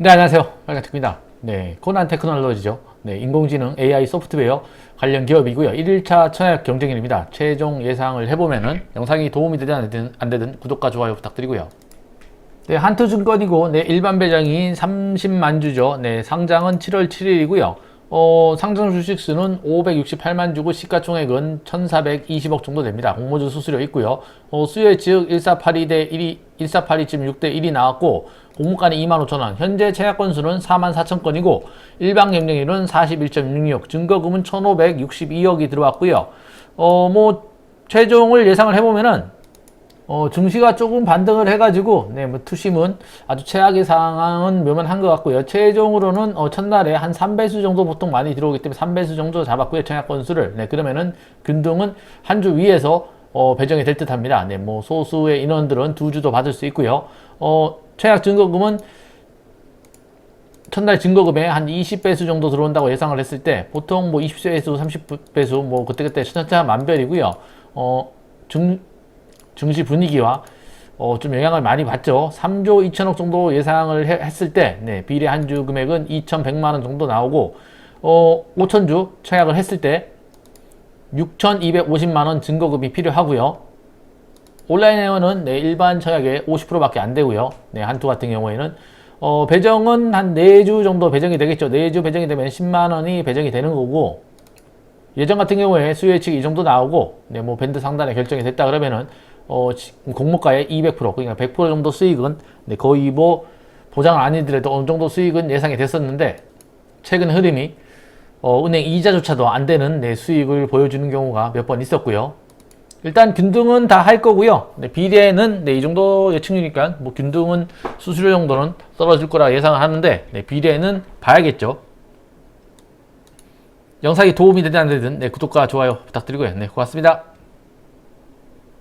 네, 안녕하세요. 빨간테크입니다. 네, 코난 테크놀로지죠. 네, 인공지능 AI 소프트웨어 관련 기업이고요. 1일차 청약 경쟁일입니다. 최종 예상을 해보면은 영상이 도움이 되든 안 되든, 안 되든 구독과 좋아요 부탁드리고요. 네, 한투증권이고, 네, 일반 배당이 30만 주죠. 네, 상장은 7월 7일이고요. 어, 상장 주식수는 568만 주고 시가총액은 1,420억 정도 됩니다. 공모주 수수료 있고요. 어, 수요 예측 1482대 1이 1482쯤 6대 1이 나왔고 공모가는 2만 5천 원. 현재 채약 건수는 4만 4천 건이고 일반 경쟁률은 41.66, 증거금은 1,562억이 들어왔고요. 어, 뭐 최종을 예상을 해보면은 어, 증시가 조금 반등을 해가지고, 네, 뭐, 투심은 아주 최악의 상황은 묘면한 것 같고요. 최종으로는, 어, 첫날에 한 3배수 정도 보통 많이 들어오기 때문에 3배수 정도 잡았고요. 청약 건수를. 네, 그러면은, 균등은 한 주 위에서, 어, 배정이 될 듯 합니다. 네, 뭐, 소수의 인원들은 두 주도 받을 수 있고요. 어, 최악 증거금은 첫날 증거금에 한 20배수 정도 들어온다고 예상을 했을 때, 보통 뭐 20배수, 30배수, 뭐, 그때그때 천차 만별이고요. 어, 증, 증시 분위기와 어, 좀 영향을 많이 받죠. 3조 2천억 정도 예상을 해- 했을 때, 네, 비례 한주 금액은 2,100만 원 정도 나오고, 어, 5천주 청약을 했을 때, 6,250만 원 증거금이 필요하고요. 온라인 회원은 네, 일반 청약의 50%밖에 안 되고요. 네, 한투 같은 경우에는 어, 배정은 한 4주 정도 배정이 되겠죠. 4주 배정이 되면 10만 원이 배정이 되는 거고, 예전 같은 경우에 수요 예측이 이 정도 나오고, 네, 뭐 밴드 상단에 결정이 됐다 그러면은 어, 지- 공모가의 200% 그러니까 100% 정도 수익은 네, 거의 뭐 보장을 아니더라도 어느 정도 수익은 예상이 됐었는데 최근 흐름이 어, 은행 이자조차도 안 되는 네, 수익을 보여주는 경우가 몇 번 있었고요. 일단 균등은 다 할 거고요. 네, 비례는 네, 이 정도 예측률이니까 뭐 균등은 수수료 정도는 떨어질 거라 예상을 하는데 네, 비례는 봐야겠죠. 영상이 도움이 되든 안 되든 네, 구독과 좋아요 부탁드리고요. 네, 고맙습니다.